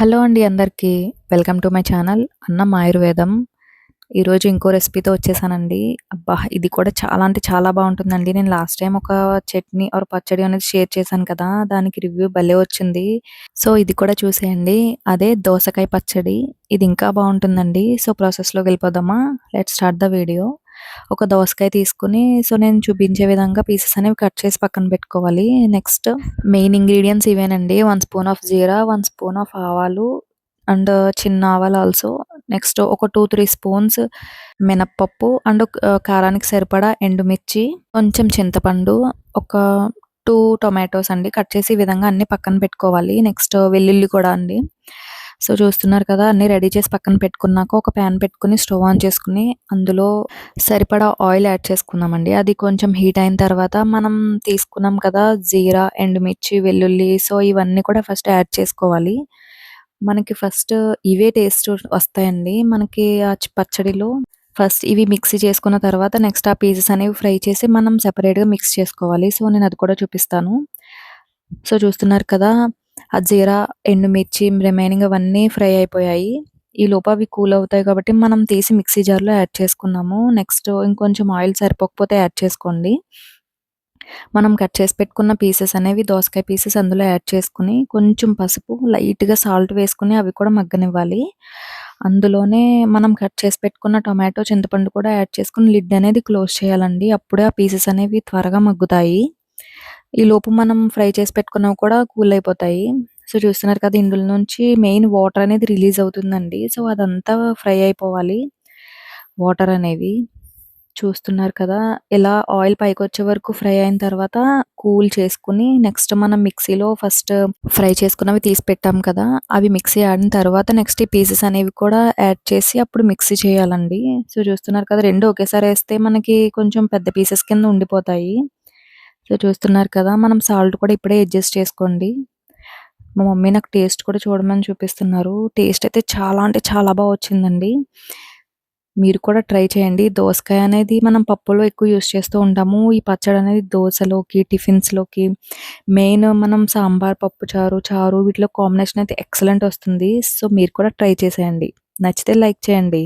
Hello అండి అందరికీ. Welcome to my channel అన్నం ఆయుర్వేదం. ఈరోజు ఇంకో రెసిపీతో వచ్చేసానండి. అబ్బా ఇది కూడా చాలా అంటే చాలా బాగుంటుందండి. నేను లాస్ట్ టైం ఒక చట్నీ ఆర్ పచ్చడి అనేది షేర్ చేశాను కదా దానికి రివ్యూ భలే వచ్చింది. సో ఇది కూడా చూసేయండి. అదే దోసకాయ పచ్చడి. ఇది ఇంకా బాగుంటుందండి. సో ప్రాసెస్లోకి వెళ్ళిపోదామా? Let start the video. ఒక దోసకాయ తీసుకుని సో నేను చూపించే విధంగా పీసెస్ అనేవి కట్ చేసి పక్కన పెట్టుకోవాలి. నెక్స్ట్ మెయిన్ ఇంగ్రీడియంట్స్ ఇవేనండి. One spoon of jeera one spoon of ఆవాలు అండ్ చిన్న ఆవాలు ఆల్సో నెక్స్ట్ ఒక టూ త్రీ స్పూన్స్ మినప్పప్పు అండ్ కారానికి సరిపడా ఎండుమిర్చి కొంచెం చింతపండు ఒక టూ టొమాటోస్ అండి. కట్ చేసి ఈ విధంగా అన్ని పక్కన పెట్టుకోవాలి. నెక్స్ట్ వెల్లుల్లి కూడా అండి. సో చూస్తున్నారు కదా అన్ని రెడీ చేసి పక్కన పెట్టుకున్నాక ఒక ప్యాన్ పెట్టుకుని స్టవ్ ఆన్ చేసుకుని అందులో సరిపడా ఆయిల్ యాడ్ చేసుకుందామండి. అది కొంచెం హీట్ అయిన తర్వాత మనం తీసుకున్నాం కదా జీరా ఎండుమిర్చి వెల్లుల్లి సో ఇవన్నీ కూడా ఫస్ట్ యాడ్ చేసుకోవాలి. మనకి ఫస్ట్ ఇవే టేస్ట్ వస్తాయండి. మనకి ఆ పచ్చడిలో ఫస్ట్ ఇవి మిక్సీ చేసుకున్న తర్వాత నెక్స్ట్ ఆ పీసెస్ అనేవి ఫ్రై చేసి మనం సెపరేట్గా మిక్స్ చేసుకోవాలి. సో నేను అది కూడా చూపిస్తాను. సో చూస్తున్నారు కదా ఆ జీరా ఎండుమిర్చి రిమైనింగ్ అవన్నీ ఫ్రై అయిపోయాయి. ఈ లోపు అవి కూల్ అవుతాయి కాబట్టి మనం తీసి మిక్సీ జార్లో యాడ్ చేసుకున్నాము నెక్స్ట్ ఇంకొంచెం ఆయిల్ సరిపోకపోతే యాడ్ చేసుకోండి. మనం కట్ చేసి పెట్టుకున్న పీసెస్ అనేవి దోసకాయ పీసెస్ అందులో యాడ్ చేసుకుని కొంచెం పసుపు లైట్గా సాల్ట్ వేసుకుని అవి కూడా మగ్గనివ్వాలి. అందులోనే మనం కట్ చేసి పెట్టుకున్న టొమాటో చింతపండు కూడా యాడ్ చేసుకుని లిడ్ అనేది క్లోజ్ చేయాలండి. అప్పుడే ఆ పీసెస్ అనేవి త్వరగా మగ్గుతాయి. ఈ లోపు మనం ఫ్రై చేసి పెట్టుకున్నవి కూడా కూల్ అయిపోతాయి. సో చూస్తున్నారు కదా ఇందులో నుంచి మెయిన్ వాటర్ అనేది రిలీజ్ అవుతుందండి. సో అదంతా ఫ్రై అయిపోవాలి. వాటర్ అనేవి చూస్తున్నారు కదా ఇలా ఆయిల్ పైకి వచ్చే వరకు ఫ్రై అయిన తర్వాత కూల్ చేసుకుని నెక్స్ట్ మనం మిక్సీలో ఫస్ట్ ఫ్రై చేసుకున్నవి తీసి పెట్టాం కదా అవి మిక్సీ ఆడిన తర్వాత నెక్స్ట్ ఈ పీసెస్ అనేవి కూడా యాడ్ చేసి అప్పుడు మిక్సీ చేయాలండి. సో చూస్తున్నారు కదా రెండు ఒకేసారి వేస్తే మనకి కొంచెం పెద్ద పీసెస్ కింద ఉండిపోతాయి. సో చూస్తున్నారు కదా మనం సాల్ట్ కూడా ఇప్పుడే అడ్జస్ట్ చేసుకోండి. మా మమ్మీ నాకు టేస్ట్ కూడా చూడమని చూపిస్తున్నారు. టేస్ట్ అయితే చాలా అంటే చాలా బాగా వచ్చిందండి. మీరు కూడా ట్రై చేయండి. దోసకాయ అనేది మనం పప్పులో ఎక్కువ యూస్ చేస్తూ ఉంటాము. ఈ పచ్చడి అనేది దోశలోకి టిఫిన్స్లోకి మెయిన్ మనం సాంబార్ పప్పు చారు చారు వీటిలో కాంబినేషన్ అయితే ఎక్సలెంట్ వస్తుంది. సో మీరు కూడా ట్రై చేసేయండి. నచ్చితే లైక్ చేయండి.